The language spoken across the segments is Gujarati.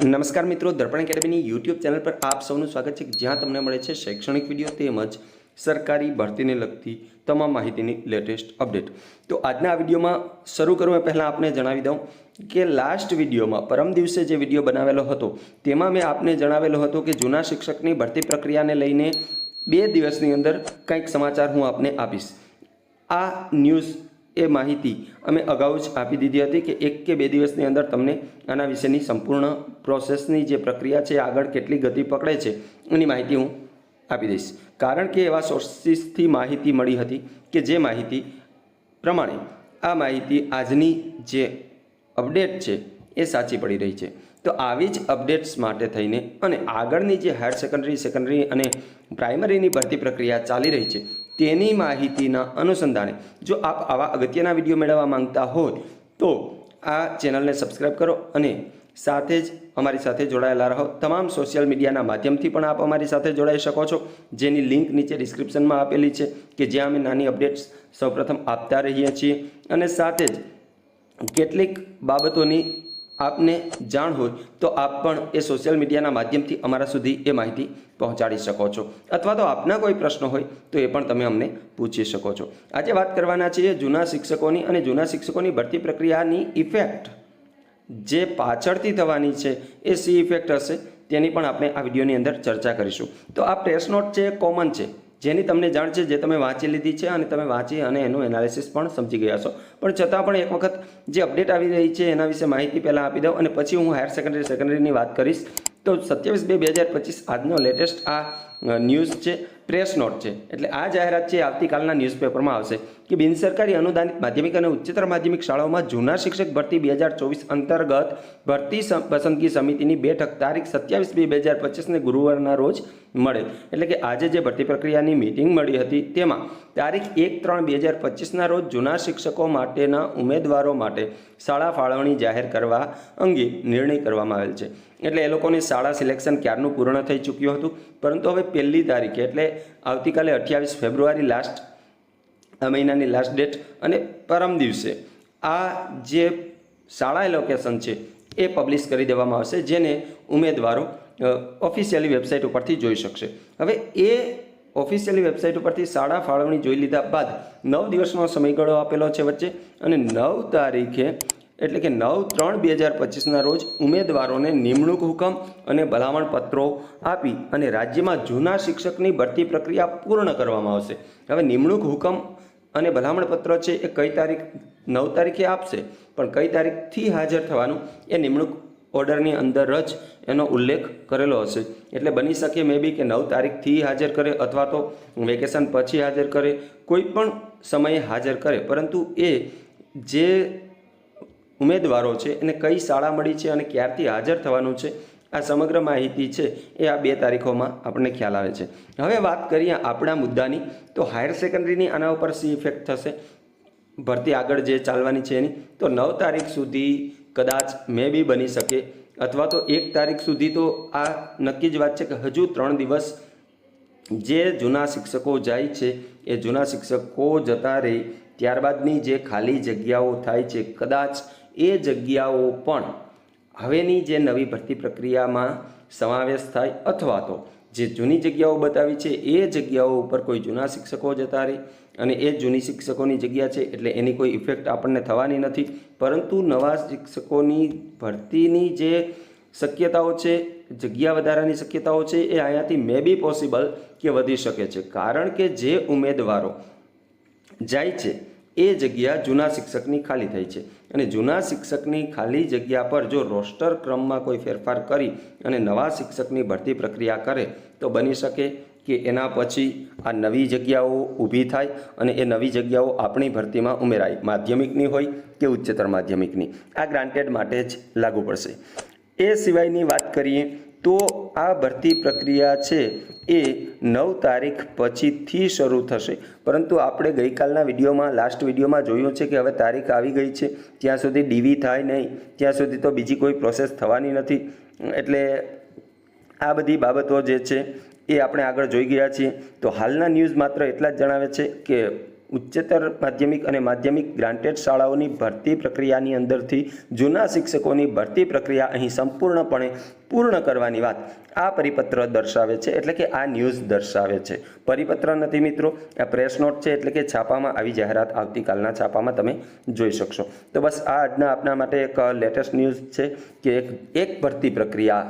નમસ્કાર મિત્રો, દર્પણ એકેડમીની યુટ્યુબ ચેનલ પર આપ સૌનું સ્વાગત છે. જ્યાં તમને મળે છે શૈક્ષણિક વીડિયો તેમજ સરકારી ભરતીને લગતી તમામ માહિતીની લેટેસ્ટ અપડેટ. તો આજના આ વિડીયોમાં શરૂ કરું, એ પહેલાં આપને જણાવી દઉં કે લાસ્ટ વિડીયોમાં, પરમ દિવસે જે વીડિયો બનાવેલો હતો, તેમાં મેં આપને જણાવેલો હતો કે જૂના શિક્ષકની ભરતી પ્રક્રિયાને લઈને બે દિવસની અંદર કંઈક સમાચાર હું આપને આપીશ. આ ન્યૂઝ એ માહિતી અમે અગાઉ જ આપી દીધી હતી કે એક કે બે દિવસની અંદર તમને આના વિશેની સંપૂર્ણ પ્રોસેસની જે પ્રક્રિયા છે આગળ કેટલી ગતિ પકડે છે એની માહિતી હું આપી દઈશ. કારણ કે એવા સોર્સિસથી માહિતી મળી હતી કે જે માહિતી પ્રમાણે આ માહિતી આજની જે અપડેટ છે એ સાચી પડી રહી છે. તો આવી જ અપડેટ્સ માટે થઈને અને આગળની જે હાયર સેકન્ડરી સેકન્ડરી અને પ્રાઇમરીની ભરતી પ્રક્રિયા ચાલી રહી છે તેની માહિતીના અનુસંધાને જો આપ આવા અગત્યના વીડિયો મેળવવા માંગતા હોય તો આ ચેનલને સબસ્ક્રાઈબ કરો અને સાથે જ અમારી સાથે જોડાયેલા રહો. તમામ સોશિયલ મીડિયાના માધ્યમથી પણ આપ અમારી સાથે જોડાઈ શકો છો. જેની લિંક નીચે ડિસ્ક્રિપ્શનમાં આપેલી છે કે જ્યાં અમે નાની અપડેટ્સ સૌપ્રથમ આપતા રહીએ છીએ. અને સાથે જ કેટલીક બાબતોની આપને જાણ હોય તો આપ પણ એ સોશિયલ મીડિયાના માધ્યમથી અમારા સુધી એ માહિતી પહોંચાડી શકો છો. અથવા તો આપના કોઈ પ્રશ્ન હોય તો એ પણ તમે અમને પૂછી શકો છો. આજે વાત કરવાના છીએ જૂના શિક્ષકોની અને જૂના શિક્ષકોની ભરતી પ્રક્રિયાની ઇફેક્ટ જે પાછળથી થવાની છે એ સી ઇફેક્ટ હશે તેની પણ આપણે આ વિડીયોની અંદર ચર્ચા કરીશું. તો આ પ્રેસ નોટ છે કોમન છે. જેની તમને જાણ છે, જે તમે વાંચી લીધી છે અને તમે વાંચી અને એનું એનાલિસિસ પણ સમજી ગયા છો. પણ છતાં પણ એક વખત જે અપડેટ આવી રહી છે, એના વિશે માહિતી પહેલાં આપી દઉં અને પછી હું હાયર સેકન્ડરી સેકન્ડરીની વાત કરીશ. તો સત્યાવીસ બે બે હજાર પચીસ આજનો લેટેસ્ટ આ ન્યૂઝ છે. પ્રેસ નોટ છે. એટલે આ જાહેરાત છે આવતીકાલના ન્યૂઝપેપરમાં આવશે કે બિનસરકારી અનુદાનિત માધ્યમિક અને ઉચ્ચતર માધ્યમિક શાળાઓમાં જૂના શિક્ષક ભરતી બે હજાર ચોવીસ અંતર્ગત ભરતી પસંદગી સમિતિની બેઠક તારીખ સત્યાવીસ બે બે હજાર પચીસને ગુરુવારના રોજ મળે. એટલે કે આજે જે ભરતી પ્રક્રિયાની મિટિંગ મળી હતી તેમાં તારીખ એક ત્રણ બે હજાર પચીસના રોજ જૂના શિક્ષકો માટેના ઉમેદવારો માટે શાળા ફાળવણી જાહેર કરવા અંગે નિર્ણય કરવામાં આવેલ છે. એટલે એ લોકોની શાળા સિલેક્શન ક્યારનું પૂર્ણ થઈ ચૂક્યું હતું? પરંતુ હવે પહેલી તારીખે એટલે આવતીકાલે અઠ્યાવીસ ફેબ્રુઆરી લાસ્ટ આ મહિનાની લાસ્ટ ડેટ અને પરમ દિવસે આ જે શાળા એલોકેશન છે એ પબ્લિશ કરી દેવામાં આવશે, જેને ઉમેદવારો ઓફિશિયલી વેબસાઇટ ઉપરથી જોઈ શકશે. હવે એ ઓફિશિયલી વેબસાઇટ ઉપરથી શાળા ફાળવણી જોઈ લીધા બાદ નવ દિવસનો સમયગાળો આપેલો છે વચ્ચે અને નવ તારીખે એટલે કે નવ ત્રણ બે હજાર પચીસના રોજ ઉમેદવારોને નિમણૂક હુકમ અને ભલામણ પત્રો આપી અને રાજ્યમાં જૂના શિક્ષકની ભરતી પ્રક્રિયા પૂર્ણ કરવામાં આવશે. હવે નિમણૂક હુકમ અને ભલામણ પત્ર છે એ કઈ તારીખ? નવ તારીખે આપશે. પણ કઈ તારીખથી હાજર થવાનું? એ નિમણૂક ઓર્ડરની અંદર જ એનો ઉલ્લેખ કરેલો હશે. એટલે બની શકે મે બી કે નવ તારીખથી હાજર કરે અથવા તો વેકેશન પછી હાજર કરે. કોઈ પણ સમયે હાજર કરે. પરંતુ એ જે ઉમેદવારો છે એને કઈ શાળા મળી છે અને ક્યારથી હાજર થવાનું છે, આ સમગ્ર માહિતી છે એ આ બે તારીખોમાં આપણને ખ્યાલ આવે છે. હવે વાત કરીએ આપણા મુદ્દાની, તો હાયર સેકન્ડરીની આના ઉપર સી ઇફેક્ટ થશે. ભરતી આગળ જે ચાલવાની છે એની, તો નવ તારીખ સુધી કદાચ મે બી બની શકે, અથવા તો એક તારીખ સુધી તો આ નક્કી જ વાત છે કે હજુ ત્રણ દિવસ જે જૂના શિક્ષકો જાય છે, એ જૂના શિક્ષકો જતા રહે. ત્યારબાદની જે ખાલી જગ્યાઓ થાય છે, કદાચ એ જગ્યાઓ પણ હવેની જે નવી ભરતી પ્રક્રિયામાં સમાવેશ થાય અથવા તો જે જૂની જગ્યાઓ બતાવી છે, એ જગ્યાઓ ઉપર કોઈ જૂના શિક્ષકો જતા રહે અને એ જૂની શિક્ષકોની જગ્યા છે એટલે એની કોઈ ઇફેક્ટ આપણને થવાની નથી. પરંતુ નવા શિક્ષકોની ભરતીની જે શક્યતાઓ છે, જગ્યા વધારાની શક્યતાઓ છે, એ અહીંયાથી મે બી પોસિબલ કે વધી શકે છે. કારણ કે જે ઉમેદવારો જાય છે એ જગ્યા જૂના શિક્ષકની ખાલી થઈ છે. અને જૂના શિક્ષકની ખાલી જગ્યા પર જો રોસ્ટર ક્રમમાં કોઈ ફેરફાર કરી અને નવા શિક્ષકની ભરતી પ્રક્રિયા કરે, તો બની શકે કે એના પછી આ નવી જગ્યાઓ ઊભી થાય અને એ નવી જગ્યાઓ આપણી ભરતીમાં ઉમેરાય. માધ્યમિકની હોય કે ઉચ્ચતર માધ્યમિકની. આ ગ્રાન્ટેડ માટે જ લાગુ પડશે. એ સિવાયની વાત કરીએ તો આ ભરતી પ્રક્રિયા છે એ નવ તારીખ પછીથી શરૂ થશે. પરંતુ આપણે ગઈકાલના વિડીયોમાં લાસ્ટ વિડીયોમાં જોયું છે કે હવે તારીખ આવી ગઈ છે. ત્યાં સુધી ડીવી થાય નહીં. ત્યાં સુધી તો બીજી કોઈ પ્રોસેસ થવાની નથી. એટલે આ બધી બાબતો જે છે એ આપણે આગળ જોઈ ગયા છીએ. તો હાલના ન્યૂઝ માત્ર એટલા જ જણાવે છે કે ઉચ્ચતર માધ્યમિક અને માધ્યમિક ગ્રાન્ટેડ શાળાઓની ભરતી પ્રક્રિયાની અંદરથી જૂના શિક્ષકોની ભરતી પ્રક્રિયા અહીં સંપૂર્ણપણે પૂર્ણ કરવાની વાત આ પરિપત્ર દર્શાવે છે, એટલે કે આ ન્યૂઝ દર્શાવે છે. પરિપત્ર નથી મિત્રો, આ પ્રેસ નોટ છે, એટલે કે છાપામાં આવી જાહેરાત આવતીકાલના છાપામાં તમે જોઈ શકશો. તો બસ આ આજના આપના માટે એક લેટેસ્ટ ન્યૂઝ છે કે એક એક ભરતી પ્રક્રિયા,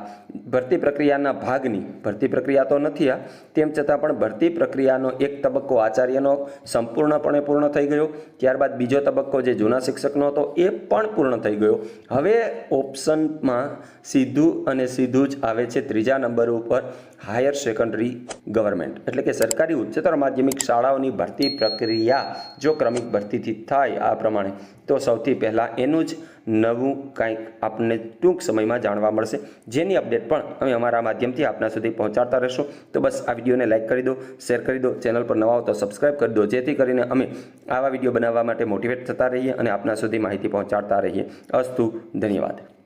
ભરતી પ્રક્રિયાના ભાગની, ભરતી પ્રક્રિયા તો નથી આ, તેમ છતાં પણ ભરતી પ્રક્રિયાનો એક તબક્કો આચાર્યનો સંપૂર્ણપણે પૂર્ણ થઈ ગયો. ત્યારબાદ બીજો તબક્કો જે જૂના શિક્ષકનો હતો, એ પણ પૂર્ણ થઈ ગયો. હવે ઓપ્શનમાં સીધું અને સીધું જ આવે છે ત્રીજા નંબર ઉપર હાયર સેકન્ડરી ગવર્મેન્ટ. એટલે કે સરકારી ઉચ્ચતર માધ્યમિક શાળાઓની ભરતી પ્રક્રિયા જો ક્રમિક ભરતીથી થાય આ પ્રમાણે, તો સૌથી પહેલાં એનું જ નવું કંઈક આપણને ટૂંક સમયમાં જાણવા મળશે. જેની અપડેટ પણ અમે અમારા માધ્યમથી આપના સુધી પહોંચાડતા રહેશું. તો બસ આ વિડીયોને લાઇક કરી દો, શેર કરી દો, ચેનલ પર નવા હો તો સબસ્ક્રાઇબ કરી દો, જેથી કરીને અમે આવા વીડિયો બનાવવા માટે મોટિવેટ થતા રહીએ અને આપના સુધી માહિતી પહોંચાડતા રહીએ. અસ્તુ, ધન્યવાદ.